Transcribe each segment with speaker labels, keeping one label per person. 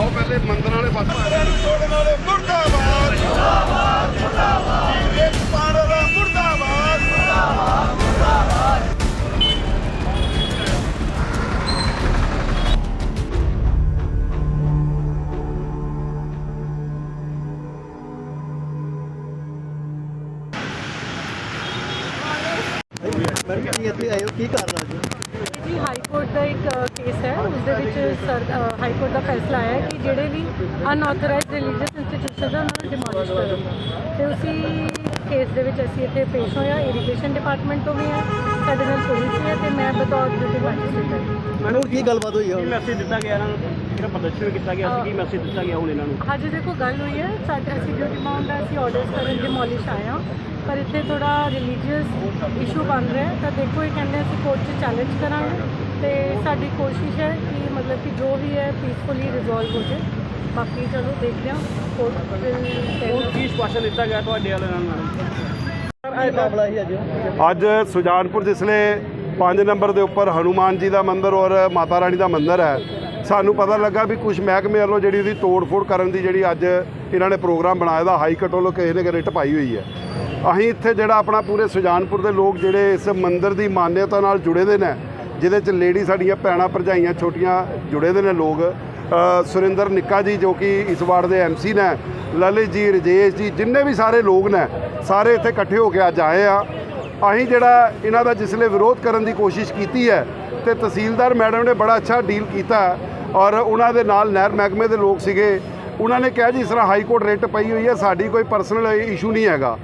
Speaker 1: ਆਓ ਪਹਿਲੇ ਮੰਦਰ ਵਾਲੇ ਪਾਸੇ।
Speaker 2: ਤੋੜਨ ਵਾਲੇ ਮੁਰਦਾਬਾਦ ਮੁਰਦਾਬਾਦ ਮੁਰਦਾਬਾਦ ਇਹ ਪਾਣ ਦਾ ਮੁਰਦਾਬਾਦ
Speaker 3: ਮੈਡਮ ਕੀ ਇੱਥੇ ਆਏ ਹੋ? ਕੀ ਕਾਰਨ ਅੱਜ?
Speaker 4: ਜੀ ਹਾਈ ਕੋਰਟ ਦਾ ਇੱਕ ਉਸ ਦੇ ਵਿੱਚ ਸਰ ਹਾਈ ਕੋਰਟ ਦਾ ਫੈਸਲਾ ਆਇਆ ਹੈ ਕਿ ਜਿਹੜੇ ਵੀ ਅਨਆਥੋਰਾਈਜ਼ਡ ਰਿਲੀਜੀਅਸ ਇੰਸਟੀਟਿਊਸ਼ਨਸ ਹਨ ਉਹਨਾਂ ਨੂੰ ਡਿਮੋਲਿਸ਼ ਕਰੋ। ਤੇ ਉਸੇ ਕੇਸ ਦੇ ਵਿੱਚ ਅਸੀਂ ਇੱਥੇ ਪੇਸ਼ ਹੋਇਆ ਇਰੀਗੇਸ਼ਨ ਡਿਪਾਰਟਮੈਂਟ ਤੋਂ ਵੀ ਹੈ ਸਾਡੇ ਨਾਲ ਪੁਲਿਸ ਵੀ ਹੈ ਤੇ ਮੈਂ ਬਤੌਰ ਡਿਊਟੀ ਹਾਂ।
Speaker 3: ਮੈਡਮ ਕੀ ਗੱਲਬਾਤ ਹੋਈ ਹੈ
Speaker 5: ਮੈਸੇਜ ਦਿੱਤਾ ਗਿਆ ਇਹਨਾਂ ਨੂੰ? ਜਿਹੜਾ ਪ੍ਰਦਰਸ਼ਨ ਕੀਤਾ ਗਿਆ ਸੀ ਕੀ ਮੈਸੇਜ ਦਿੱਤਾ ਗਿਆ ਹੁਣ ਇਹਨਾਂ ਨੂੰ?
Speaker 4: ਹਾਂਜੀ ਦੇਖੋ ਗੱਲ ਹੋਈ ਹੈ ਸਾਡੇ ਅਸੀਂ ਡਿਊਟੀ ਮਾਉਂਟ ਦਾ ਅਸੀਂ ਆਰਡਰਸ ਕਰਨ ਡਿਮੋਲਿਸ਼ ਆਏ ਹਾਂ। ਪਰ ਇੱਥੇ ਥੋੜਾ ਰਿਲੀਜੀਅਸ ਇਸ਼ੂ ਬਣ ਰਿਹਾ ਹੈ। ਤਾਂ ਦੇਖੋ ਇਹ ਕਹਿੰਦੇ ਅਸੀਂ ਕੋਰਟ 'ਚ ਚੈਲੰਜ ਕਰਾਂਗੇ। ਤੇ ਸਾਡੀ ਕੋਸ਼ਿਸ਼ ਹੈ ਕਿ ਮਤਲਬ ਕਿ ਜੋ ਵੀ ਹੈ ਪੀਸਫੁਲੀ ਰਿਜ਼ੋਲਵ ਹੋ ਜਾਏ। ਬਾਕੀ ਚਲੋ ਦੇਖਦੇ ਹਾਂ। ਕੋਰਟ
Speaker 5: ਹੁਣ ਕੀ ਸਪਾਸ਼ਨ ਦਿੱਤਾ ਗਿਆ ਤੁਹਾਡੇ ਵਾਲਿਆਂ ਨਾਲ?
Speaker 3: ਅੱਜ
Speaker 1: ਸੁਜਾਨਪੁਰ ਜਿਸਲੇ 5 ਨੰਬਰ ਦੇ ਉੱਪਰ ਹਨੂਮਾਨ ਜੀ ਦਾ ਮੰਦਿਰ ਔਰ ਮਾਤਾ ਰਾਣੀ ਦਾ ਮੰਦਿਰ ਹੈ ਸਾਨੂੰ ਪਤਾ ਲੱਗਾ ਵੀ ਕੁਝ ਮਹਿਕਮੇ ਵੱਲੋਂ ਜਿਹੜੀ ਉਹਦੀ ਤੋੜ-ਫੋੜ ਕਰਨ ਦੀ ਜਿਹੜੀ ਅੱਜ ਇਹਨਾਂ ਨੇ ਪ੍ਰੋਗਰਾਮ ਬਣਾਇਆ ਦਾ ਹਾਈ ਕੋਰਟ ਵੱਲੋਂ ਕਿਸੇ ਨੇ ਰਿਟ ਪਾਈ ਹੋਈ ਹੈ। ਅਸੀਂ ਇੱਥੇ ਜਿਹੜਾ ਆਪਣਾ ਪੂਰੇ ਸੁਜਾਨਪੁਰ ਦੇ ਲੋਕ ਜਿਹੜੇ ਇਸ ਮੰਦਿਰ ਦੀ ਮਾਨਯਤਾ ਨਾਲ ਜੁੜੇ ਦੇ ਨੇ ਜਿਹਦੇ ਚ ਲੇਡੀ ਸਾਡੀਆਂ ਭੈਣਾਂ ਭਰਜਾਈਆਂ ਛੋਟੀਆਂ ਜੁੜੇ ਦੇ ਨੇ ਲੋਕ ਸੁਰਿੰਦਰ ਨਿੱਕਾ ਜੀ ਜੋ ਕਿ ਇਸ ਵਾਰਡ ਦੇ ਐਮਸੀ ਨੇ ਲਲਿਤ ਜੀ ਰਜੇਸ਼ ਜੀ, ਜਿੰਨੇ ਵੀ ਸਾਰੇ ਲੋਕ ਨੇ, ਸਾਰੇ ਇੱਥੇ ਇਕੱਠੇ ਹੋ ਕੇ ਅੱਜ ਆਏ ਆ। ਅਸੀਂ ਜਿਹੜਾ ਇਹਨਾਂ ਦਾ ਜਿਸਲੇ ਵਿਰੋਧ ਕਰਨ ਦੀ ਕੋਸ਼ਿਸ਼ ਕੀਤੀ ਹੈ ਤੇ ਤਹਿਸੀਲਦਾਰ ਮੈਡਮ ਨੇ ਬੜਾ ਅੱਛਾ ਡੀਲ ਕੀਤਾ ਔਰ ਉਹਨਾਂ ਦੇ ਨਾਲ ਨਹਿਰ ਮਹਿਕਮੇ ਦੇ ਲੋਕ ਸੀਗੇ। ਉਹਨਾਂ ਨੇ ਕਿਹਾ ਜੀ, ਇਸ ਤਰ੍ਹਾਂ ਹਾਈ ਕੋਰਟ ਰਿਟ ਪਈ ਹੋਈ ਹੈ, ਸਾਡੀ ਕੋਈ ਪਰਸਨਲ ਇਸ਼ੂ ਨਹੀਂ ਹੈਗਾ।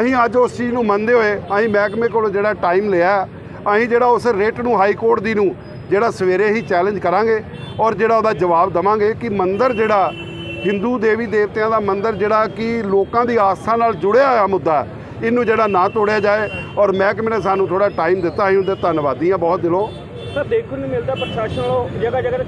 Speaker 1: ਅਸੀਂ ਅੱਜ ਉਸ ਚੀਜ਼ ਨੂੰ ਮੰਨਦੇ ਹੋਏ ਅਸੀਂ ਮਹਿਕਮੇ ਕੋਲੋਂ ਜਿਹੜਾ ਟਾਈਮ ਲਿਆ ਅਸੀਂ ਜਿਹੜਾ ਉਸ ਰਿਟ ਨੂੰ ਹਾਈ ਕੋਰਟ ਦੀ ਨੂੰ, ਜਿਹੜਾ ਸਵੇਰੇ ਹੀ ਚੈਲੰਜ ਕਰਾਂਗੇ ਔਰ ਜਿਹੜਾ ਉਹਦਾ ਜਵਾਬ ਦਵਾਂਗੇ ਕਿ ਮੰਦਰ ਜਿਹੜਾ ਹਿੰਦੂ ਦੇਵੀ ਦੇਵਤਿਆਂ ਦਾ ਮੰਦਰ ਜਿਹੜਾ ਕਿ ਲੋਕਾਂ ਦੀ ਆਸਥਾ ਨਾਲ ਜੁੜਿਆ ਹੋਇਆ ਮੁੱਦਾ, ਇਹਨੂੰ ਜਿਹੜਾ ਨਾ ਤੋੜਿਆ ਜਾਏ ਔਰ ਮਹਿਕਮੇ ਨੇ ਸਾਨੂੰ ਥੋੜਾ ਟਾਈਮ ਦਿੱਤਾ, ਅਸੀਂ ਉਹਦੇ ਧੰਨਵਾਦੀ ਹਾਂ ਬਹੁਤ ਦਿਲੋਂ।
Speaker 5: ਸਰ, ਦੇਖਣ ਨੂੰ ਮਿਲਦਾ ਪ੍ਰਸ਼ਾਸਨ ਵੱਲੋਂ ਜਗ੍ਹਾ ਜਗ੍ਹਾ